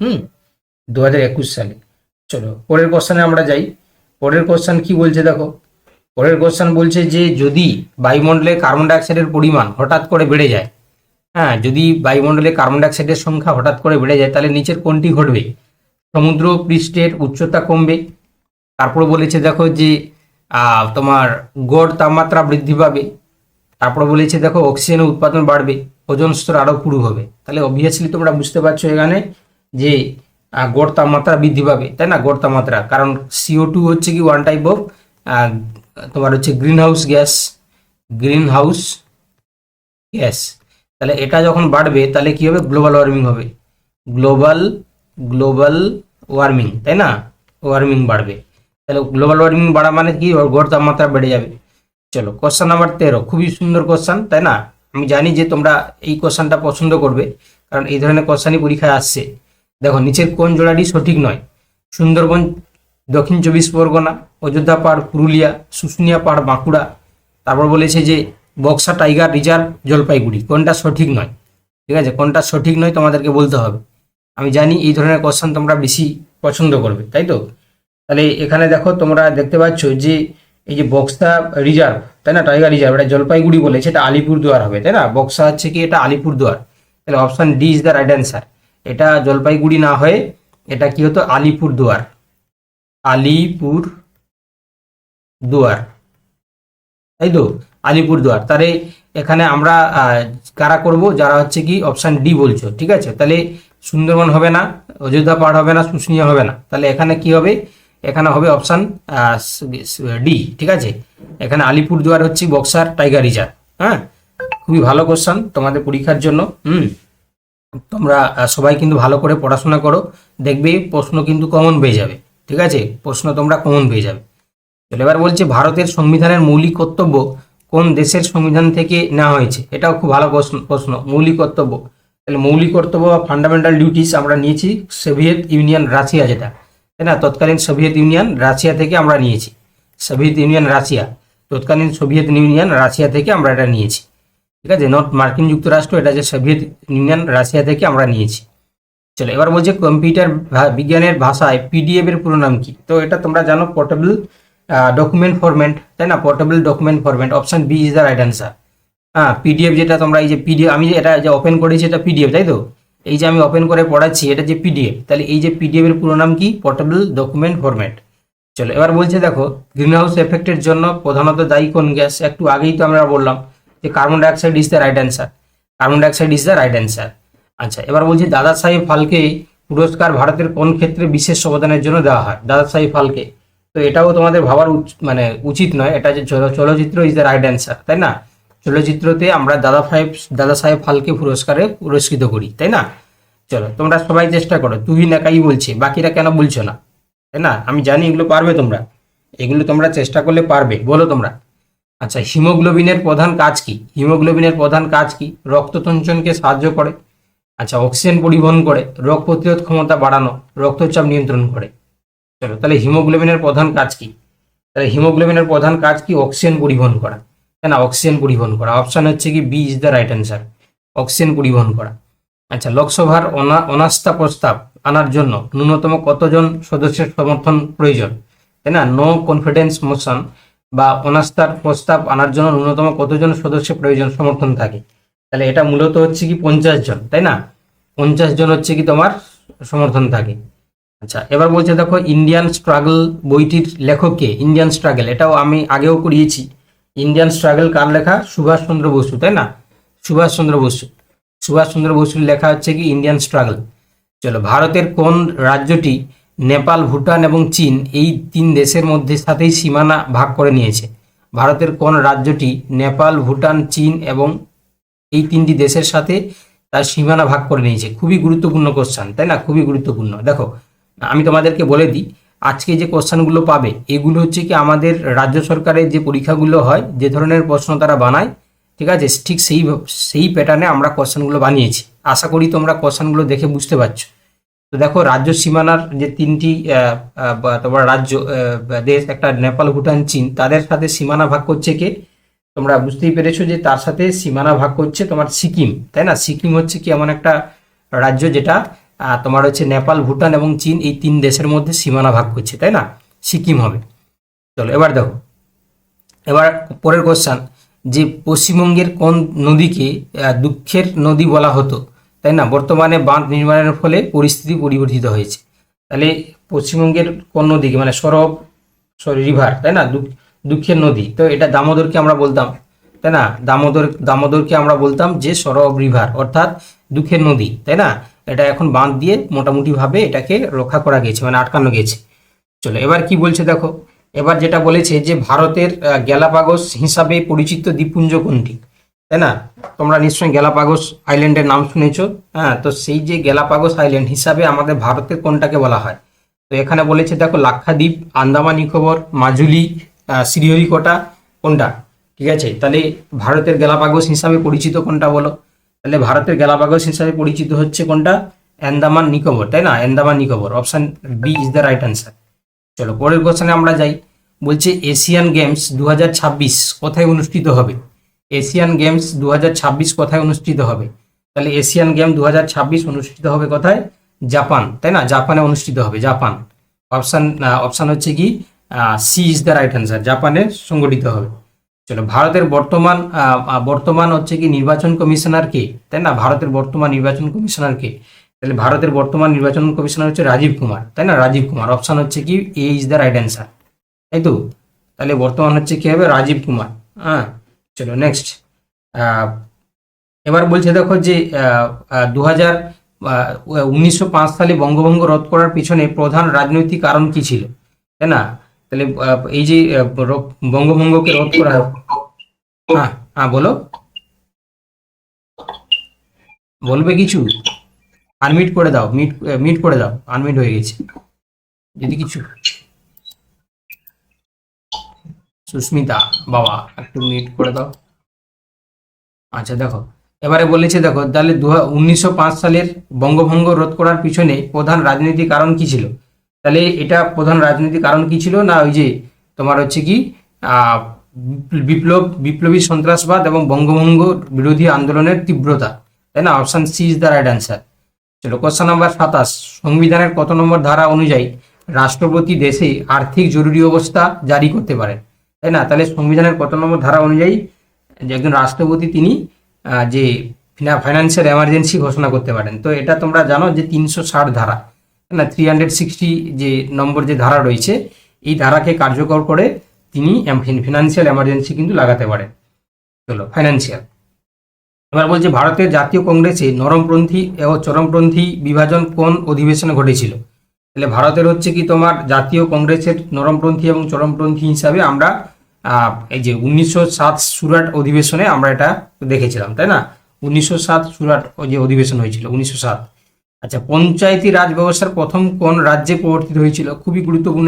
হুম দু হাজার একুশ সালে। চলো, পরের কোশ্চানে আমরা যাই। পরের কোশ্চান কি বলছে দেখো? পরের কোশ্চান বলছে যে যদি বায়ুমণ্ডলে কার্বন ডাইঅক্সাইডের পরিমাণ হঠাৎ করে বেড়ে যায় হ্যাঁ যদি বায়ুমণ্ডলে কার্বন ডাইঅক্সাইডের সংখ্যা হঠাৎ করে বেড়ে যায়, তাহলে নিচের কোনটি ঘটবে? সমুদ্র পৃষ্ঠের উচ্চতা কমবে। তারপর বলেছে দেখো যে তোমার গড় তাপমাত্রা বৃদ্ধি পাবে। তারপর বলেছে দেখো অক্সিজেনের উৎপাদন বাড়বে, ওজন স্তর আরও পুরু হবে। তাহলে অবভিয়াসলি তোমরা বুঝতে পারছ এখানে যে গড় তাপমাত্রা বৃদ্ধি পাবে, তাই না? গড় তাপমাত্রা কারণ সিও টু হচ্ছে কি ওয়ান টাইপ অফ তোমার হচ্ছে greenhouse gas greenhouse gas তাহলে এটা যখন বাড়বে, তাহলে কি হবে? গ্লোবাল ওয়ার্মিং হবে। গ্লোবাল গ্লোবাল ওয়ার্মিং তাই না? ওয়ার্মিং বাড়বে। তাহলে গ্লোবাল ওয়ার্মিং বাড়া মানে কি? গড় তাপমাত্রা বেড়ে যাবে। চলো কোশ্চেন নাম্বার তেরো। খুবই সুন্দর কোশ্চেন তাই না? আমি জানি যে তোমরা এই কোশ্চেনটা পছন্দ করবে, কারণ এই ধরনের কোশ্চেনই পরীক্ষায় আসছে। দেখো, নিচের কোন জোড়াটি সঠিক নয়? সুন্দরবন, দক্ষিণ চব্বিশ পরগনা, অযোধ্যা পাহাড় পুরুলিয়া, শুশুনিয়া পাহাড় বাঁকুড়া। তারপর বলেছে যে, বক্সা টাইগার রিজার্ভ জলপাইগুড়ি। কোনটা সঠিক নয়? ঠিক আছে, কোনটা সঠিক নয় তোমাদেরকে বলতে হবে। আমি জানি এই ধরনের কোশ্চেন তোমরা বেশি পছন্দ করবে, তাই তো? তাহলে এখানে দেখো, তোমরা দেখতে পাচ্ছ যে, এই যে বক্সা রিজার্ভ, তাই না? টাইগার রিজার্ভ, এটা জলপাইগুড়ি বলে সেটা আলিপুরদুয়ার হবে, তাই না? বক্সা হচ্ছে কি, এটা আলিপুরদুয়ার। তাহলে option D is the right answer এটা জলপাইগুড়ি না হয়ে এটা কি হতো? আলিপুরদুয়ার আলিপুর দুয়ার। তাই তো? আলিপুরদুয়ার তাহলে এখানে আমরা কারা করব? যারা হচ্ছে কি অপশান ডি বলছো, ঠিক আছে? তাহলে সুন্দরবন হবে না, অযোধ্যা পাহাড় হবে না, শুশুনিয়া হবে না। তাহলে এখানে কি হবে? এখানে হবে অপশান ডি ঠিক আছে? এখানে আলিপুরদুয়ার হচ্ছে বক্সার, টাইগার রিজার্ভ। হ্যাঁ? খুবই ভালো কোশ্চান তোমাদের পরীক্ষার জন্য। হুম? তোমরা সবাই কিন্তু ভালো করে পড়াশোনা করো, দেখবে প্রশ্ন কিন্তু কমন পেয়ে যাবে, ঠিক আছে? প্রশ্ন তোমরা কমন পেয়ে যাবে। চলো এবার বলছে ভারতের সংবিধানের মৌলিক কর্তব্য কোন দেশের সংবিধান থেকে নেওয়া হয়েছে? এটাও খুব ভালো প্রশ্ন প্রশ্ন, মৌলিক কর্তব্য। তাহলে মৌলিক কর্তব্য বা ফান্ডামেন্টাল ডিউটিস আমরা নিয়েছি সোভিয়েত ইউনিয়ন রাশিয়া যেটা, তাই না? তৎকালীন সোভিয়েত ইউনিয়ন রাশিয়া থেকে আমরা নিয়েছি। সোভিয়েত ইউনিয়ন রাশিয়া, তৎকালীন সোভিয়েত ইউনিয়ন রাশিয়া থেকে আমরা এটা নিয়েছি। ঠিক আছে? নট মার্কিন যুক্তরাষ্ট্র, এটা যে সোভিয়েত ইউনিয়ন, রাশিয়া থেকে আমরা নিয়েছি। চলো, এবার বলছে কম্পিউটার বিজ্ঞানের ভাষায় পিডিএফ এর পুরো নাম কি? তো এটা তোমরা জানো পোর্টেবল ডকুমেন্ট ফরম্যাট তাই না? Portable document format option B is the right answer হ্যাঁ পিডিএফ যেটা তোমরা এই যে পিডিএফ, আমি এটা যে ওপেন করেছি, এটা পিডিএফ, তাই তো? এই যে আমি ওপেন করে পড়াচ্ছি, এটা যে পিডিএফ, তাহলে এই যে পিডিএফ এর পুরো নাম কি? পোর্টেবল ডকুমেন্ট ফরম্যাট চলো, এবার বলছে দেখো গ্রিন হাউস এফেক্টের জন্য প্রধানত দায়ী কোন গ্যাস একটু আগেই তো আমরা বললাম যে carbon dioxide is the right answer carbon dioxide is the right answer আচ্ছা এবার বলছি দাদা সাহেব ফালকে পুরস্কার ভারতের কোন ক্ষেত্রে বিশেষ অবদানের জন্য দেওয়া হয়? দাদা সাহেব ফালকে। তো এটাও তোমাদের ভাবার মানে উচিত নয়, এটা যে চল- চলচ্চিত্র ইজ দ্য রাইট অ্যান্সার তাই না? চলচ্চিত্রতে আমরা দাদা সাহেব দাদা সাহেব ফালকে পুরস্কারে পুরস্কৃত করি, তাই না? চলো, তোমরা সবাই চেষ্টা করো, তুই একাই বলছে, বাকিরা কেন বলছো না, তাই না? আমি জানি এগুলো পারবে তোমরা, এগুলো তোমরা চেষ্টা করলে পারবে, বলো তোমরা। আচ্ছা হিমোগ্লোবিনের প্রধান কাজ কি? হিমোগ্লোবিনের প্রধান কাজ কি? রক্ত তঞ্চনকে সাহায্য করে। আচ্ছা অক্সিজেন পরিবহন করে। রোগ প্রতিরোধ ক্ষমতা বাড়ানো, রক্তচাপ নিয়ন্ত্রণ করে। চলো, তাহলে হিমোগ্লোবিনের প্রধান কাজ কি? তাহলে হিমোগ্লোবিনের প্রধান কাজ কি? অক্সিজেন পরিবহন করা। তাই না অক্সিজেন পরিবহন করা। অপশন হচ্ছে কি B is the right answer. Oxygen পরিবহন করা। আচ্ছা লোকসভার অনা, অনাস্থা প্রস্তাব আনার জন্য ন্যূনতম কতজন সদস্যের সমর্থন প্রয়োজন? তাই না? No confidence motion. বা অনাস্থার প্রস্তাব আনার জন্য ন্যূনতম কতজন সদস্য প্রয়োজন সমর্থন থাকে? তাহলে এটা মূলত হচ্ছে কি পঞ্চাশ জন, তাই না? পঞ্চাশ জন হচ্ছে কি তোমার সমর্থন থাকে। আচ্ছা এবার বলছে দেখো ইন্ডিয়ান স্ট্রাগল বইটির লেখক কে ইন্ডিয়ান স্ট্রাগল এটাও আমি আগেও করিয়েছি। ইন্ডিয়ান স্ট্রাগল কার লেখা? সুভাষচন্দ্র বসু, তাই না? সুভাষচন্দ্র বসু। সুভাষচন্দ্র বসুর লেখা হচ্ছে কি ইন্ডিয়ান স্ট্রাগল চলো, ভারতের কোন রাজ্যটি নেপাল, ভুটান এবং চীন এই তিন দেশের মধ্যে সাথেই সীমানা ভাগ করে নিয়েছে। ভারতের কোন রাজ্যটি নেপাল, ভুটান, চীন এবং এই তিনটি দেশের সাথে তার সীমানা ভাগ করে নিয়েছে? খুবই গুরুত্বপূর্ণ কোশ্চান তাই না? খুবই গুরুত্বপূর্ণ। দেখো, আমি তোমাদেরকে বলে দিই, আজকে যে কোশ্চানগুলো পাবে, এগুলো হচ্ছে কি আমাদের রাজ্য সরকারের যে পরীক্ষাগুলো হয়, যে ধরনের প্রশ্ন তারা বানায়, ঠিক আছে? ঠিক সেই সেই প্যাটার্নে আমরা কোশ্চানগুলো বানিয়েছি। আশা করি তোমরা কোশ্চানগুলো দেখে বুঝতে পারছ। তো দেখো রাজ্য সীমানার যে তিনটি তোমার রাজ্য দেশ, একটা নেপাল, ভুটান, চীন, তাদের সাথে সীমানা ভাগ করছে কে? তোমরা বুঝতেই পেরেছ যে তার সাথে সীমানা ভাগ করছে তোমার সিকিম, তাই না? সিকিম হচ্ছে কি এমন একটা রাজ্য যেটা তোমার হচ্ছে নেপাল, ভুটান এবং চীন এই তিন দেশের মধ্যে সীমানা ভাগ করছে, তাই না? সিকিম হবে। চলো, এবার দেখো। এবার পরের কোশ্চান যে পশ্চিমবঙ্গের কোন নদীকে দুঃখের নদী বলা হতো? তাই না? বর্তমানে বাঁধ নির্মাণের ফলে পরিস্থিতি পরিবর্তিত হয়েছে। তাহলে পশ্চিমবঙ্গের কোন নদীকে মানে সরব, সরি রিভার তাই না? দুঃখ- দুঃখের নদী। তো এটা দামোদরকে আমরা বলতাম, তাই না? দামোদর, দামোদরকে আমরা বলতাম যে সরব রিভার অর্থাৎ দুঃখের নদী, তাই না? এটা এখন বাঁধ দিয়ে মোটামুটিভাবে এটাকে রক্ষা করা গেছে মানে আটকানো গেছে। চলো, এবার কি বলছে দেখো? এবার যেটা বলেছে যে ভারতের গ্যালাপাগোস হিসাবে পরিচিত দ্বীপপুঞ্জ কোনটি? তাই না? তোমরা নিশ্চয়ই গ্যালাপাগোস আইল্যান্ডের নাম শুনেছো। হ্যাঁ তো সেই যে গ্যালাপাগোস আইল্যান্ড হিসাবে আমাদের ভারতের কোনটাকে বলা হয়? তো এখানে বলেছে, দেখো, লাক্ষাদ্বীপ, আন্দামান নিকোবর, মাজুলি শ্রীহরিকোটা কোনটা? ঠিক আছে, তাহলে ভারতের গ্যালাপাগোস হিসাবে পরিচিত কোনটা বলো? তাহলে ভারতের গ্যালাপাগোস হিসাবে পরিচিত হচ্ছে কোনটা? আন্দামান নিকোবর, তাই না? Andaman Nicobar, option B is the right answer চলো, পরের কোশ্চেনে আমরা যাই। বলছে, এশিয়ান গেমস দু হাজার ছাব্বিশ কোথায় অনুষ্ঠিত হবে? এশিয়ান গেমস দু কোথায় অনুষ্ঠিত হবে? তাহলে এশিয়ান গেম দু হাজার ছাব্বিশ অনুষ্ঠিত হবে কোথায়? জাপান, তাই না? জাপানে অনুষ্ঠিত হবে, জাপান। অপশান অপশান হচ্ছে কি? C is the right answer, জাপানে সংগঠিত হবে। চলো, ভারতের বর্তমান বর্তমান হচ্ছে কি নির্বাচন কমিশনার কে? তাই না? ভারতের বর্তমান নির্বাচন কমিশনার কে? তাহলে ভারতের বর্তমান নির্বাচন কমিশনার হচ্ছে রাজীব কুমার, তাই না? রাজীব কুমার। অপশন হচ্ছে কি, A is the right answer. তাই তো? তাহলে বর্তমান হচ্ছে কি হবে? রাজীব কুমার হ্যাঁ? চলো নেক্সট এবার বলছে দেখো যে দু হাজার উনিশশো সালে বঙ্গভঙ্গ রদ করার পিছনে প্রধান রাজনৈতিক কারণ কি ছিল? তাই না? তাহলে এই যে বঙ্গভঙ্গকে রদ করা হ্যাঁ। হ্যাঁ বলো। বলবে কিছু? আনমিট করে দাও মিট মিট করে দাও আনমিট হয়ে গেছে। যদি কিছু। সুস্মিতা, বাবা, একটু মিট করে দাও। আচ্ছা দেখো, এবারে বলেছে, দেখো, তাহলে দু উনিশশো সালের বঙ্গভঙ্গ রোধ করার পিছনে প্রধান রাজনৈতিক কারণ কি ছিল? তাহলে এটা প্রধান রাজনৈতিক কারণ কি ছিল? না, ওই যে তোমার হচ্ছে কি বিপ্লব, বিপ্লবী সন্ত্রাসবাদ এবং বঙ্গভঙ্গ বিরোধী আন্দোলনের তীব্রতা। তাই না? Option C is the right answer চলো কোশ্চেন নাম্বার সাতাশ। সংবিধানের কত নম্বর ধারা অনুযায়ী রাষ্ট্রপতি দেশে আর্থিক জরুরি অবস্থা জারি করতে পারেন? তাই না? তাহলে সংবিধানের কত নম্বর ধারা অনুযায়ী যে একজন রাষ্ট্রপতি তিনি যে ফাইন্যান্সিয়াল এমার্জেন্সি ঘোষণা করতে পারেন। তো এটা তোমরা জানো যে তিনশো ষাট ধারা না? থ্রি হান্ড্রেড সিক্সটি যে নম্বর যে ধারা রয়েছে, এই ধারাকে কার্যকর করে তিনি ফিনান্সিয়াল এমার্জেন্সি কিন্তু লাগাতে পারেন। চলো ফাইন্যান্সিয়াল এবার বলছে, ভারতের জাতীয় কংগ্রেসে নরমপন্থী ও চরমপন্থী বিভাজন কোন অধিবেশনে ঘটেছিল? তাহলে ভারতের হচ্ছে কি তোমার জাতীয় কংগ্রেসের নরমপন্থী এবং চরমপন্থী হিসাবে আমরা এই যে উনিশশো সাত সুরাট অধিবেশনে আমরা এটা দেখেছিলাম, তাই না? উনিশশো সাত সুরাট ওই যে অধিবেশন হয়েছিল, উনিশশো সাত। আচ্ছা পঞ্চায়েতি রাজ ব্যবস্থার প্রথম কোন রাজ্যে প্রবর্তিত হয়েছিল? খুবই গুরুত্বপূর্ণ